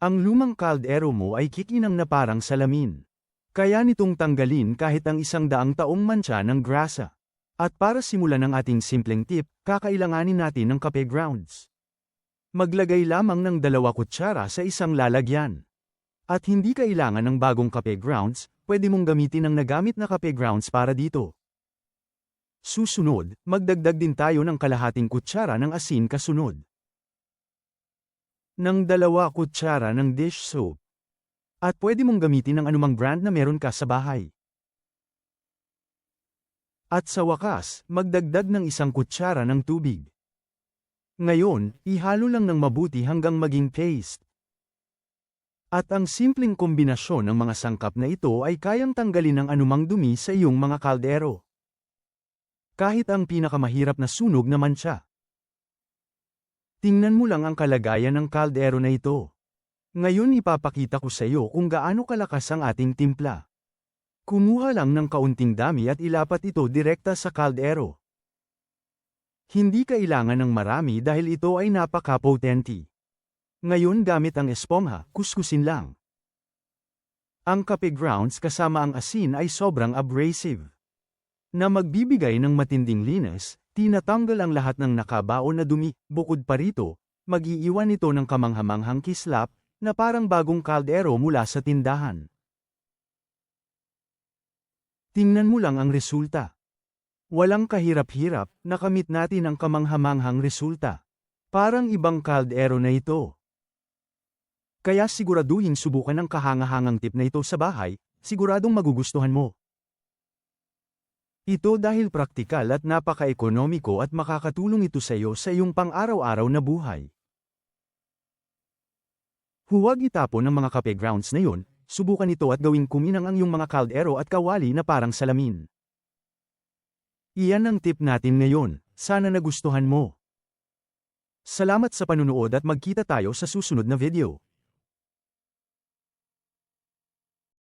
Ang lumang kaldero mo ay kikinang na parang salamin. Kaya nitong tanggalin kahit ang isang daang taong mancha ng grasa. At para simulan ang ating simpleng tip, kakailanganin natin ng kape grounds. Maglagay lamang ng dalawa kutsara sa isang lalagyan. At hindi kailangan ng bagong kape grounds, pwede mong gamitin ang nagamit na kape grounds para dito. Susunod, magdagdag din tayo ng kalahating kutsara ng asin kasunod. Ng dalawa kutsara ng dish soap. At pwede mong gamitin ang anumang brand na meron ka sa bahay. At sa wakas, magdagdag ng isang kutsara ng tubig. Ngayon, ihalo lang ng mabuti hanggang maging paste. At ang simpleng kombinasyon ng mga sangkap na ito ay kayang tanggalin ang anumang dumi sa iyong mga kaldero. Kahit ang pinakamahirap na sunog naman siya. Tingnan mo lang ang kalagayan ng kaldero na ito. Ngayon ipapakita ko sa iyo kung gaano kalakas ang ating timpla. Kumuha lang ng kaunting dami at ilapat ito direkta sa kaldero. Hindi kailangan ng marami dahil ito ay napaka-potenti. Ngayon gamit ang espongha, kuskusin lang. Ang kape grounds kasama ang asin ay sobrang abrasive. Na magbibigay ng matinding linis, tinatanggal ang lahat ng nakabaon na dumi, bukod pa rito, mag-iiwan ito ng kamanghamanghang kislap, na parang bagong kaldero mula sa tindahan. Tingnan mo lang ang resulta. Walang kahirap-hirap, nakamit natin ang kamanghamanghang resulta. Parang ibang kaldero na ito. Kaya siguraduhin subukan ang kahangahangang tip na ito sa bahay, siguradong magugustuhan mo. Ito dahil praktikal at napaka-ekonomiko at makakatulong ito sa iyo sa iyong pang-araw-araw na buhay. Huwag itapon ang mga kape grounds na yun, subukan ito at gawing kuminang ang iyong mga kaldero at kawali na parang salamin. Iyan ang tip natin ngayon, sana nagustuhan mo. Salamat sa panunood at magkita tayo sa susunod na video.